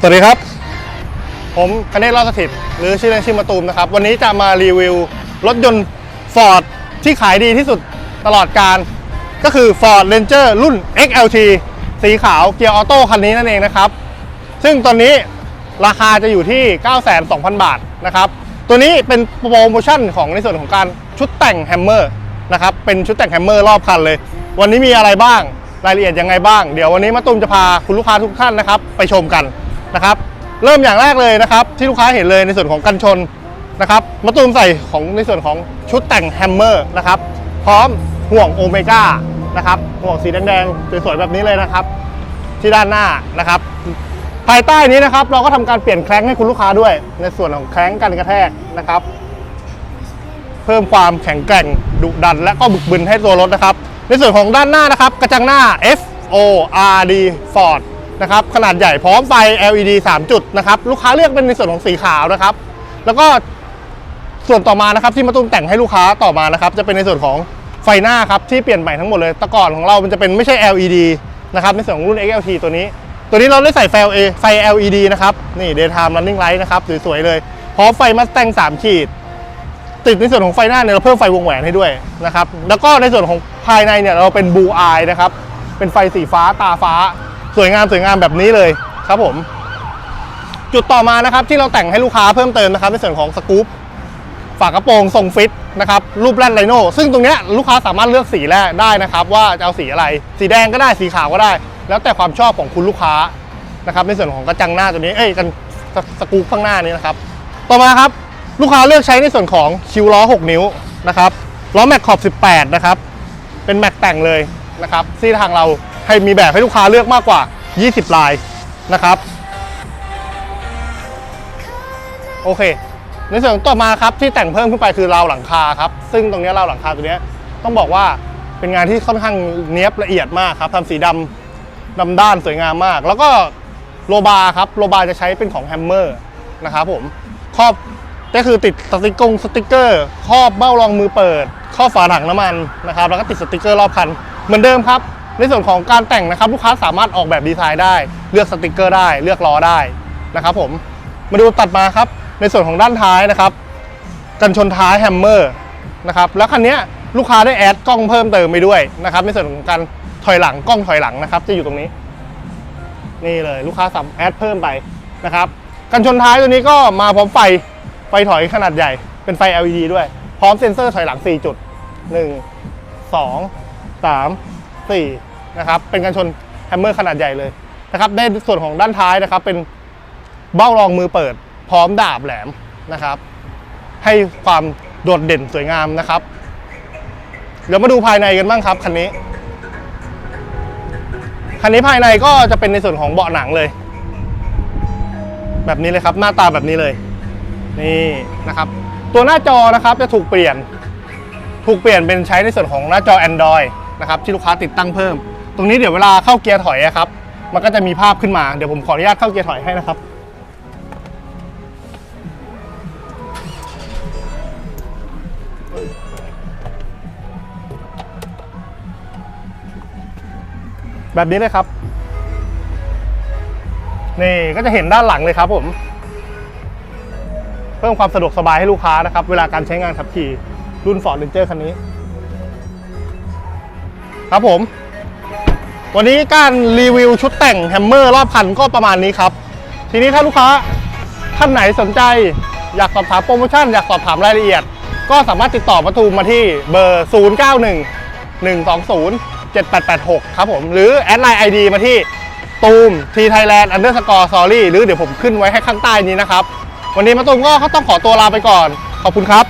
สวัสดีครับ ผมคเนศรอดสถิตหรือชื่อเล่นชื่อมาตูมนะครับ วันนี้จะมารีวิวรถยนต์ Ford ที่ขายดีที่สุดตลอดการ ก็คือ Ford Ranger รุ่น XLT สีขาวเกียร์ออโต้คันนี้นั่นเองนะครับ ซึ่งตอนนี้ราคาจะอยู่ที่92,000 บาทนะครับ ตัวนี้เป็นโปรโมชั่นของในส่วนของการชุดแต่งแฮมเมอร์นะครับ เป็นชุดแต่งแฮมเมอร์รอบคันเลย วันนี้มีอะไรบ้าง รายละเอียดยังไงบ้าง เดี๋ยววันนี้มาตุ้มจะพาคุณลูกค้าทุกท่านนะครับ ไปชมกัน นะครับ เริ่มอย่างแรกเลยนะครับ ที่ลูกค้าเห็นเลยในส่วนของกันชนนะครับมาตุ้มใส่ของในส่วนของชุดแต่งแฮมเมอร์นะครับพร้อมห่วงโอเมก้านะครับห่วงสีแดงๆสวยๆแบบนี้เลยนะครับ ที่ด้านหน้านะครับ ภายใต้นี้นะครับ เราก็ทำการเปลี่ยนแคร้งให้คุณลูกค้าด้วย ในส่วนของแคร้งกันกระแทกนะครับ เพิ่มความแข็งแกร่งดุดัน และก็บึกบึนให้ตัวรถนะครับ ในส่วนของด้านหน้านะครับ กระจังหน้า F O R D Ford นะครับขนาดใหญ่พร้อมไฟ LED 3 จุดนะครับลูกค้าเลือกเป็นในส่วนของสีขาวนะครับ แล้วก็ส่วนต่อมานะครับที่มาตุ้มแต่งให้ลูกค้าต่อมานะครับ จะเป็นในส่วนของไฟหน้าครับที่เปลี่ยนใหม่ทั้งหมดเลยแต่ก่อนของเรามันจะเป็นไม่ใช่ LED นะครับในส่วนของรุ่น XLT ตัวนี้ ตัวนี้เราได้ใส่ไฟ L- ไฟ LED นะครับนี่ daytime running light นะครับสวยๆเลยพร้อมไฟมาสแตง3ขีด ติดในส่วนของไฟหน้าเนี่ยเราเพิ่มไฟวงแหวนให้ด้วยนะครับแล้วก็ในส่วนของภายในเนี่ยเราเป็นบูอายนะครับเป็นไฟสีฟ้าตาฟ้า สวยงามสวยงามแบบนี้เลยครับผม จุดต่อมานะครับที่เราแต่งให้ลูกค้าเพิ่มเติมนะครับในส่วนของสกู๊ปฝากระโปรงทรงฟิตนะครับรูปแรดไลโน่ซึ่งตรงเนี้ยลูกค้าสามารถเลือกสีแรกได้นะครับ ว่าจะเอาสีอะไร สีแดงก็ได้สีขาวก็ได้ แล้วแต่ความชอบของคุณลูกค้านะครับในส่วนของกระจังหน้าตัวนี้เอ้ยกันสสกู๊ปข้างหน้านี้นะครับ ต่อมาครับลูกค้าเลือกใช้ในส่วนของคิวล้อ 6 นิ้วนะครับล้อแม็กขอบ 18 นะครับ เป็นแม็กแต่งเลยนะครับที่ทางเรา ให้มีแบบให้ลูกค้าเลือกมากกว่า 20 ลายนะครับ โอเค ในส่วนต่อมาครับที่แต่งเพิ่มขึ้นไปคือราวหลังคาครับ ซึ่งตรงนี้ราวหลังคาตัวนี้ต้องบอกว่าเป็นงานที่ค่อนข้างเนี้ยบละเอียดมากครับทำสีดำดำด้านสวยงามมาก แล้วก็โลบาร์ครับโลบาร์จะใช้เป็นของแฮมเมอร์นะครับผมครอบก็คือติดสติกงสติกเกอร์ครอบเบ้ารองมือเปิดครอบฝาถังน้ำมันนะครับ แล้วก็ติดสติกเกอร์รอบคันเหมือนเดิมครับ ในส่วนของการแต่งนะครับลูกค้าสามารถออกแบบดีไซน์ได้ เลือกสติกเกอร์ได้ เลือกล้อได้นะครับผมมาดูตัดมาครับ ในส่วนของด้านท้ายนะครับ กันชนท้ายแฮมเมอร์นะครับแล้วคันนี้ลูกค้าได้แอดกล้องเพิ่มเติมไปด้วยนะครับ ในส่วนของการถอยหลังกล้องถอยหลังนะครับ จะอยู่ตรงนี้ นี่เลยลูกค้าสามแอดเพิ่มไปนะครับกันชนท้ายตัวนี้ก็มาพร้อมไฟไฟถอยขนาดใหญ่ เป็นไฟ LED ด้วย พร้อมเซ็นเซอร์ถอยหลัง 4 จุด 1 2 3 4 นะครับเป็นกันชนแฮมเมอร์ขนาดใหญ่เลยนะครับในส่วนของด้านท้ายนะครับ เป็นเบ้ารองมือเปิด พร้อมดาบแหลมนะครับ ให้ความโดดเด่นสวยงามนะครับ เดี๋ยวมาดูภายในกันบ้างครับคันนี้คันนี้ภายในก็จะเป็นในส่วนของเบาะหนังเลย แบบนี้เลยครับ หน้าตาแบบนี้เลย นี่นะครับ ตัวหน้าจอนะครับจะถูกเปลี่ยน ถูกเปลี่ยนเป็นใช้ในส่วนของหน้าจอ Android นะครับที่ลูกค้าติดตั้งเพิ่ม ตรงนี้เดี๋ยวเวลาเข้าเกียร์ถอยอะครับ มันก็จะมีภาพขึ้นมา เดี๋ยวผมขออนุญาตเข้าเกียร์ถอยให้นะครับ แบบนี้เลยครับ นี่ก็จะเห็นด้านหลังเลยครับผม เพิ่มความสะดวกสบายให้ลูกค้านะครับ เวลาการใช้งานขับขี่รุ่น Ford Ranger คันนี้ ครับผม วันนี้การรีวิวชุดแต่งแฮมเมอร์รอบคันก็ประมาณนี้ครับ ทีนี้ถ้าลูกค้าท่านไหนสนใจอยากสอบถามโปรโมชั่น อยากสอบถามรายละเอียด ก็สามารถติดต่อมาตูมมาที่เบอร์ 091 120 7886 ครับผม หรือแอดไลน์ ID มาที่ตูมทีไทยแลนด์อันเดอร์สกอร์ซอรี่หรือเดี๋ยวผมขึ้นไว้ให้ข้างใต้นี้นะครับ วันนี้มาตูมก็ต้องขอตัวลาไปก่อน ขอบคุณครับ